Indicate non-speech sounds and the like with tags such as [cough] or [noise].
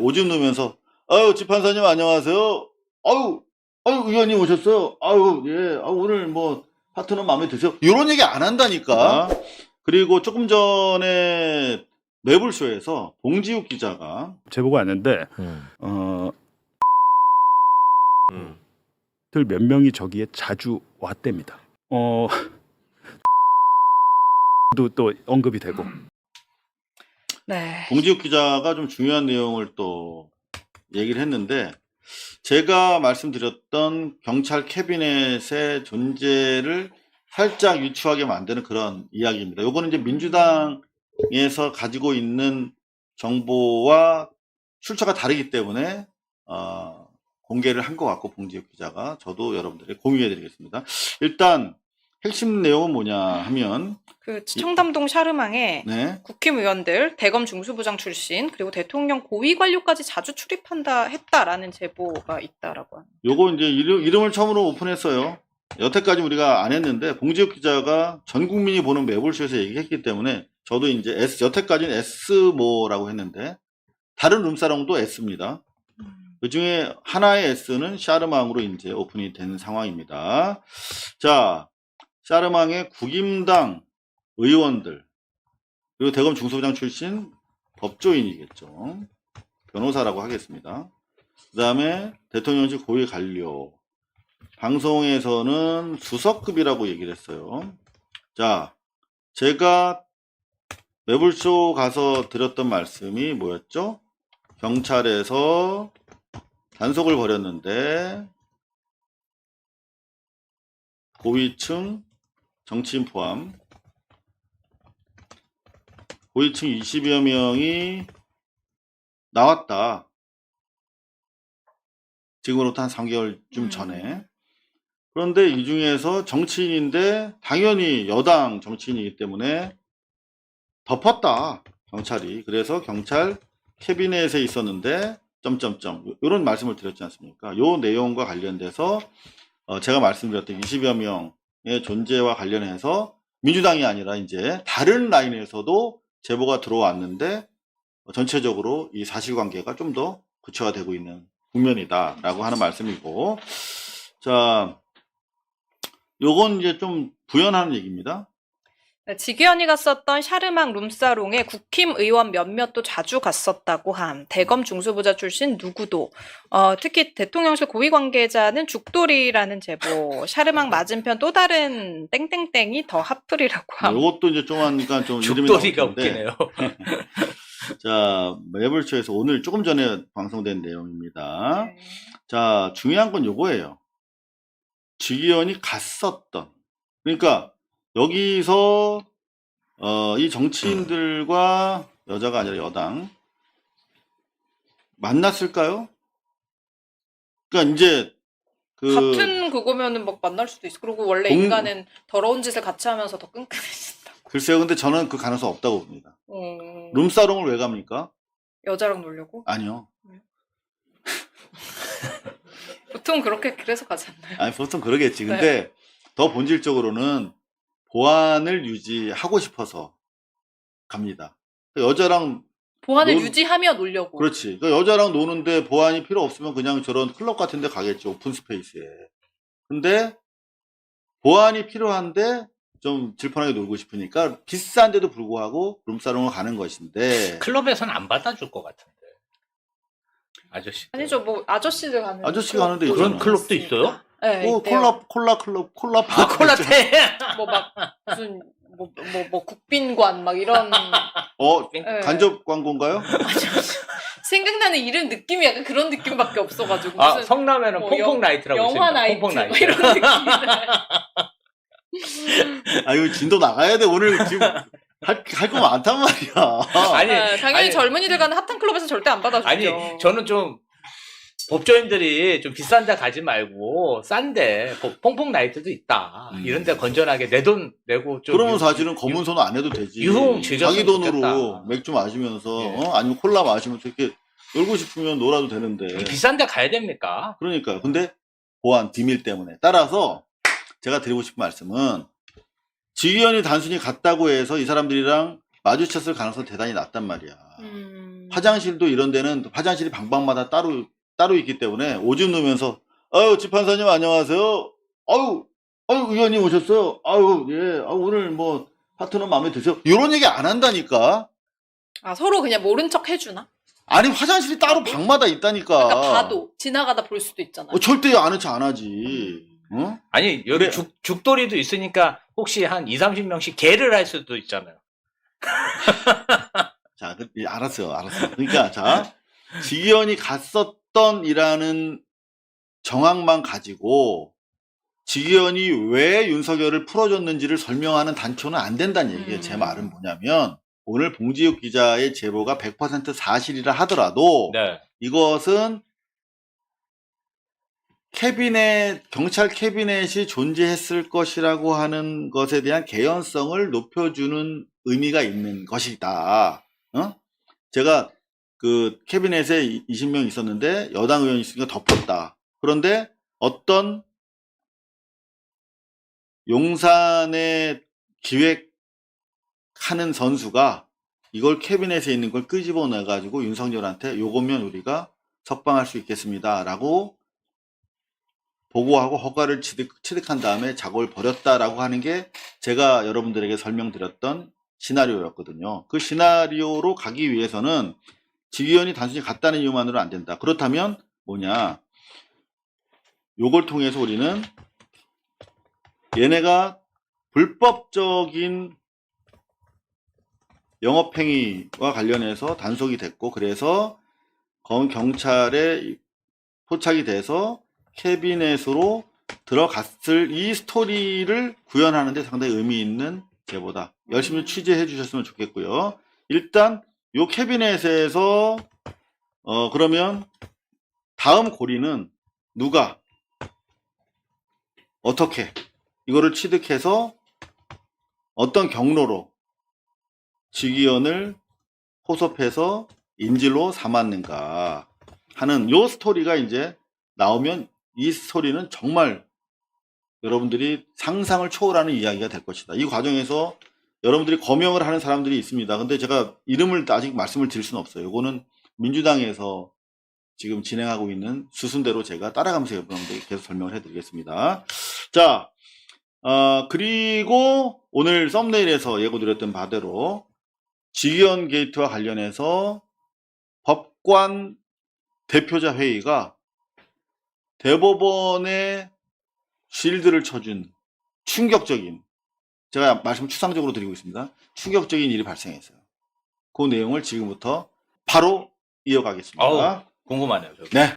오줌 누면서 아유 지판사님 안녕하세요. 아유 아유 의원님 오셨어요. 아유 예 아, 오늘 뭐 파트너 마음에 드세요? 이런 얘기 안 한다니까. 그리고 조금 전에 매불쇼에서 봉지욱 기자가 제보가 왔는데 음. 어, 음. 들몇 명이 저기에 자주 왔답니다. 어, [laughs] 또, 또 언급이 되고 네. 봉지욱 기자가 좀 중요한 내용을 또 얘기를 했는데 제가 말씀드렸던 경찰 캐비넷의 존재를 살짝 유추하게 만드는 그런 이야기입니다. 요거는 이제 민주당에서 가지고 있는 정보와 출처가 다르기 때문에 어, 공개를 한 것 같고 봉지욱 기자가 저도 여러분들에게 공유해드리겠습니다. 일단 핵심 내용은 뭐냐 하면 그 청담동 샤르망에 네. 국힘의원들, 대검 중수부장 출신, 그리고 대통령 고위 관료까지 자주 출입한다 했다라는 제보가 있다라고 합니다. 요거 이제 이름, 이름을 처음으로 오픈했어요. 여태까지 우리가 안 했는데 봉지욱 기자가 전 국민이 보는 매불쇼에서 얘기했기 때문에 저도 이제 S 여태까지는 S모라고 했는데 다른 룸사롱도 S입니다. 그 중에 하나의 S는 샤르망으로 이제 오픈이 된 상황입니다. 자, 샤르망의 국임당 의원들 그리고 대검 중소부장 출신 법조인이겠죠. 변호사라고 하겠습니다. 그 다음에 대통령실 고위 관료. 방송에서는 수석급이라고 얘기를 했어요. 자, 제가 매불쇼 가서 드렸던 말씀이 뭐였죠? 경찰에서 단속을 벌였는데 고위층 정치인 포함 고위층 20여 명이 나왔다. 지금으로부터 한 3개월쯤 음. 전에. 그런데 이 중에서 정치인인데 당연히 여당 정치인이기 때문에 덮었다. 경찰이. 그래서 경찰 캐비넷에 있었는데 점점점 이런 말씀을 드렸지 않습니까? 요 내용과 관련돼서 어, 제가 말씀드렸던 20여 명의 존재와 관련해서 민주당이 아니라 이제 다른 라인에서도 제보가 들어왔는데 어, 전체적으로 이 사실관계가 좀 더 구체화되고 있는 국면이다라고 하는 말씀이고 자 요건 이제 좀 부연하는 얘기입니다. 네, 지기현이가 썼던 샤르망 룸사롱에 국힘 의원 몇몇도 자주 갔었다고 함. 대검 중수부자 출신 누구도. 어, 특히 대통령실 고위 관계자는 죽돌이라는 제보. 샤르망 맞은편 또 다른 땡땡땡이 더 하플이라고 함. 요것도 이제 좀 하니까 좀 이름이 죽돌이가 웃기네요. [laughs] 자 매블쇼에서 오늘 조금 전에 방송된 내용입니다. 네. 자, 중요한 건 요거예요. 지기현이 갔었던. 그러니까, 여기서, 어, 이 정치인들과 여자가 아니라 여당, 만났을까요? 그러니까 이제, 그, 같은 그거면은 막 만날 수도 있어. 그리고 원래 공- 인간은 더러운 짓을 같이 하면서 더 끈끈해진다. 글쎄요. 근데 저는 그 가능성 없다고 봅니다. 음, 룸사롱을 왜 갑니까? 여자랑 놀려고? 아니요. [laughs] 보통 그렇게 그래서 가지 않나요? 아니, 보통 그러겠지. 근데 더 본질적으로는 보안을 유지하고 싶어서 갑니다. 여자랑 보안을 놀- 유지하며 놀려고. 그렇지. 그러니까 여자랑 노는데 보안이 필요 없으면 그냥 저런 클럽 같은 데 가겠지. 오픈 스페이스에. 근데 보안이 필요한데 좀 질펀하게 놀고 싶으니까 비싼데도 불구하고 룸사롱을 가는 것인데 클럽에서는 안 받아줄 것 같은데. 아저씨. 아니죠, 뭐 아저씨들 가는 아저씨가 하는데 클럽도 그런 클럽도. 있어요? 네, 뭐 있대요. 콜라 콜라 클럽 콜라 아, 콜라테! [laughs] 뭐 막 무슨 뭐 뭐 뭐 국빈관 막 이런 어 네. 간접 광고인가요? 생각나는 이름 느낌이 약간 그런 느낌밖에 없어가지고 아, 무슨 성남에는 뭐 퐁퐁 영- 나이트라고 영화 있습니다. 나이트 퐁퐁 뭐 나이트. 이런 느낌이네. [laughs] 아유 진도 나가야 돼 오늘 지금 할할 거 많단 말이야. 아니, 네, 당연히 아니, 젊은이들 가는 핫한 클럽에서 절대 안 받아주죠. 아니, 저는 좀 법조인들이 좀 비싼 데 가지 말고 싼데 퐁퐁 나이트도 있다. 음. 이런 데 건전하게 내 돈 내고 좀 그러면 유- 사실은 검은 손은 안 해도 되지. 유흥 자기 돈으로 좋겠다. 맥주 마시면서 예. 어? 아니면 콜라 마시면서 이렇게 놀고 싶으면 놀아도 되는데. 비싼 데 가야 됩니까? 그러니까요. 근데 보안 비밀 때문에. 따라서 제가 드리고 싶은 말씀은 지휘원이 단순히 갔다고 해서 이 사람들이랑 마주쳤을 가능성이 대단히 낮단 말이야. 음... 화장실도 이런 데는 화장실이 방방마다 따로 따로 있기 때문에 오줌 누면서 아유 지판사님 안녕하세요. 아유 아유 의원님 오셨어요. 아유 예 아, 오늘 뭐 파트너 마음에 드세요. 이런 얘기 안 한다니까. 아 서로 그냥 모른 척 해주나? 아니 화장실이 따로 방마다 있다니까. 그러니까 봐도 지나가다 볼 수도 있잖아. 어, 절대 아는 척 안 하지. 어? 아니 여기 그래. 죽, 죽돌이도 있으니까 혹시 한 2, 30명씩 개를 할 수도 있잖아요. [laughs] 자, 그, 예, 알았어요, 알았어요. 그러니까, 자, 지기현이 갔었던이라는 정황만 가지고, 지기현이 왜 윤석열을 풀어줬는지를 설명하는 단초는 안 된다는 얘기예요. 음. 제 말은 뭐냐면, 오늘 봉지욱 기자의 제보가 100% 사실이라 하더라도, 네. 이것은 캐비넷, 경찰 캐비넷이 존재했을 것이라고 하는 것에 대한 개연성을 높여주는 의미가 있는 것이다. 어? 제가 그 캐비넷에 20명 있었는데 여당 의원이 있으니까 덮었다. 그런데 어떤 용산에 기획하는 선수가 이걸 캐비넷에 있는 걸 끄집어 내 가지고 윤석열한테 요거면 우리가 석방할 수 있겠습니다. 라고 보고하고 허가를 취득, 취득한 다음에 작업을 벌였다라고 하는 게 제가 여러분들에게 설명드렸던 시나리오였거든요. 그 시나리오로 가기 위해서는 지기현이 단순히 갔다는 이유만으로 안 된다. 그렇다면 뭐냐? 요걸 통해서 우리는 얘네가 불법적인 영업행위와 관련해서 단속이 됐고 그래서 검 경찰에 포착이 돼서 캐비넷으로 들어갔을 이 스토리를 구현하는데 상당히 의미 있는 제보다 열심히 취재해 주셨으면 좋겠고요. 일단 요 캐비넷에서 어 그러면 다음 고리는 누가 어떻게 이거를 취득해서 어떤 경로로 직위원을 호섭해서 인질로 삼았는가 하는 요 스토리가 이제 나오면 이 스토리는 정말 여러분들이 상상을 초월하는 이야기가 될 것이다. 이 과정에서 여러분들이 거명을 하는 사람들이 있습니다. 근데 제가 이름을 아직 말씀을 드릴 수는 없어요. 이거는 민주당에서 지금 진행하고 있는 수순대로 제가 따라가면서 여러분들에게 계속 설명을 해드리겠습니다. 자, 어, 그리고 오늘 썸네일에서 예고드렸던 바대로 직위원 게이트와 관련해서 법관 대표자 회의가 대법원에 실드를 쳐준 충격적인 제가 말씀 추상적으로 드리고 있습니다. 충격적인 일이 발생했어요. 그 내용을 지금부터 바로 이어가겠습니다. 어우. 궁금하네요. 저도. 네.